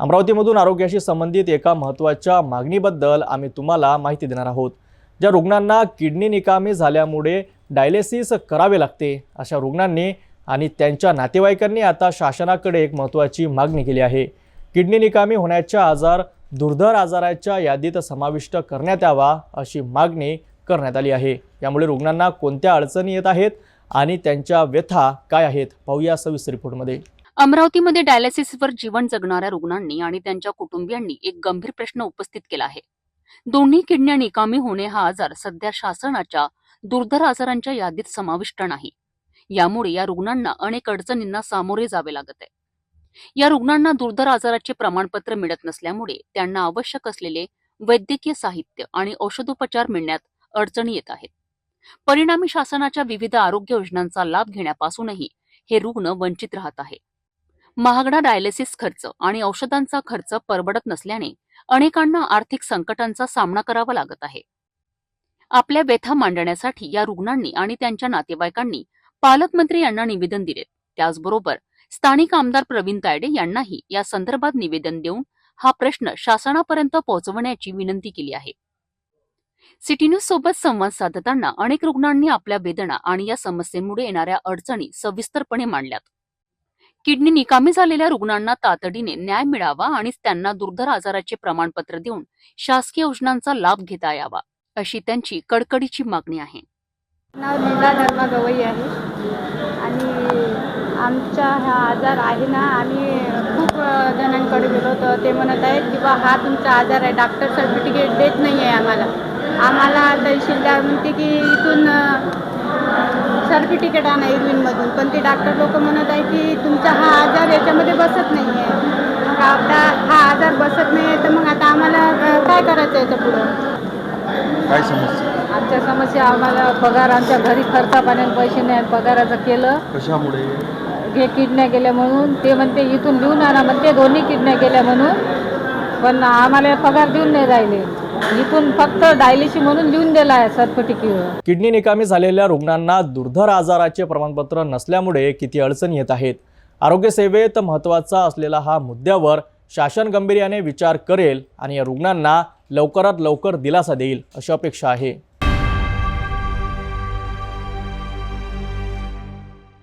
अमरावतीमधून आरोग्याशी संबंधित एका महत्त्वाच्या मागणीबद्दल आम्ही तुम्हाला माहिती देणार आहोत. ज्या रुग्णांना किडनी निकामी झाल्यामुळे डायलिसिस करावे लागते अशा रुग्णांनी आणि त्यांच्या नातेवाईकांनी आता शासनाकडे एक महत्त्वाची मागणी केली आहे. किडनी निकामी होण्याच्या आजार दुर्धर आजाराच्या यादीत समाविष्ट करण्यात यावा अशी मागणी करण्यात आली आहे. यामुळे रुग्णांना कोणत्या अडचणी येत आहेत आणि त्यांच्या व्यथा काय आहेत? पाहूया सविस्तर रिपोर्टमध्ये. अमरावतीमध्ये डायलिसिसवर जीवन जगणाऱ्या रुग्णांनी आणि त्यांच्या कुटुंबियांनी एक गंभीर प्रश्न उपस्थित केला आहे. दोन्ही किडण्या निकामी होणे हा आजार सध्या शासनाच्या दुर्धर आजारांच्या यादीत समाविष्ट नाही. यामुळे या रुग्णांना अनेक अडचणींना सामोरे जावे लागत आहे. या रुग्णांना दुर्धर आजाराचे प्रमाणपत्र मिळत नसल्यामुळे त्यांना आवश्यक असलेले वैद्यकीय साहित्य आणि औषधोपचार मिळण्यात अडचणी येत आहेत. परिणामी शासनाच्या विविध आरोग्य योजनांचा लाभ घेण्यापासूनही हे रुग्ण वंचित राहत आहे. महागडा डायलिसिस खर्च आणि औषधांचा खर्च परवडत नसल्याने अनेकांना आर्थिक संकटांचा सामना करावा लागत आहे. आपल्या व्यथा मांडण्यासाठी या रुग्णांनी आणि त्यांच्या नातेवाईकांनी पालकमंत्री यांना निवेदन दिले. त्याचबरोबर स्थानिक आमदार प्रवीण तायडे यांनाही या संदर्भात निवेदन देऊन हा प्रश्न शासनापर्यंत पोहोचवण्याची विनंती केली आहे. सिटी न्यूज सोबत संवाद साधताना अनेक रुग्णांनी आपल्या वेदना आणि या समस्येमुळे येणाऱ्या अडचणी सविस्तरपणे मांडल्यात. किडनी निकामी झालेल्या रुग्णांना तातडीने न्याय मिळावा आणि त्यांना दुर्धर आजाराचे प्रमाणपत्र देऊन शासकीय योजनांचा लाभ घेता यावा अशी त्यांची कडकडीची मागणी आहे. नाव लीला धर्मा गवई आहे. आणि आमचा हा आजार आहे ना आम्ही खूप जणांकडे गेलो तर ते म्हणत आहेत की बा हा तुमचा आजार आहे डॉक्टर सर्टिफिकेट देत नाही आहे आम्हाला आम्हाला तहसीलदार म्हणते की इथून सर्टिफिकेट आणा इरविनमधून. पण ते डॉक्टर लोक म्हणत आहे की तुमचा हा आजार याच्यामध्ये बसत नाही आहे मग आता हा आजार बसत नाही आहे तर मग आता आम्हाला काय करायचं याच्या पुढं? काय समस्या? आमच्या समस्या आम्हाला पगार आमच्या घरी खर्चा पाण्याला पैसे नाही. पगाराचं केलं. कशामुळे? हे किडन्या गेल्या म्हणून. ते म्हणते इथून लिहून आणा. म्हणते दोन्ही किडन्या गेल्या म्हणून. पण आम्हाला पगार देऊन नाही राहिले. इथून फक्त डायलिसी म्हणून लिहून दिला आहे सर्टिफिकेट किडनी निकामी झालेल्या रुग्णांना दुर्धर आजाराचे प्रमाणपत्र नसल्यामुळे किती अडचणी येत आहेत. आरोग्य सेवेत महत्त्वाचा असलेला हा मुद्द्यावर शासन गंभीर्याने विचार करेल आणि या रुग्णांना लवकरात लवकर दिलासा देईल अशी अपेक्षा आहे.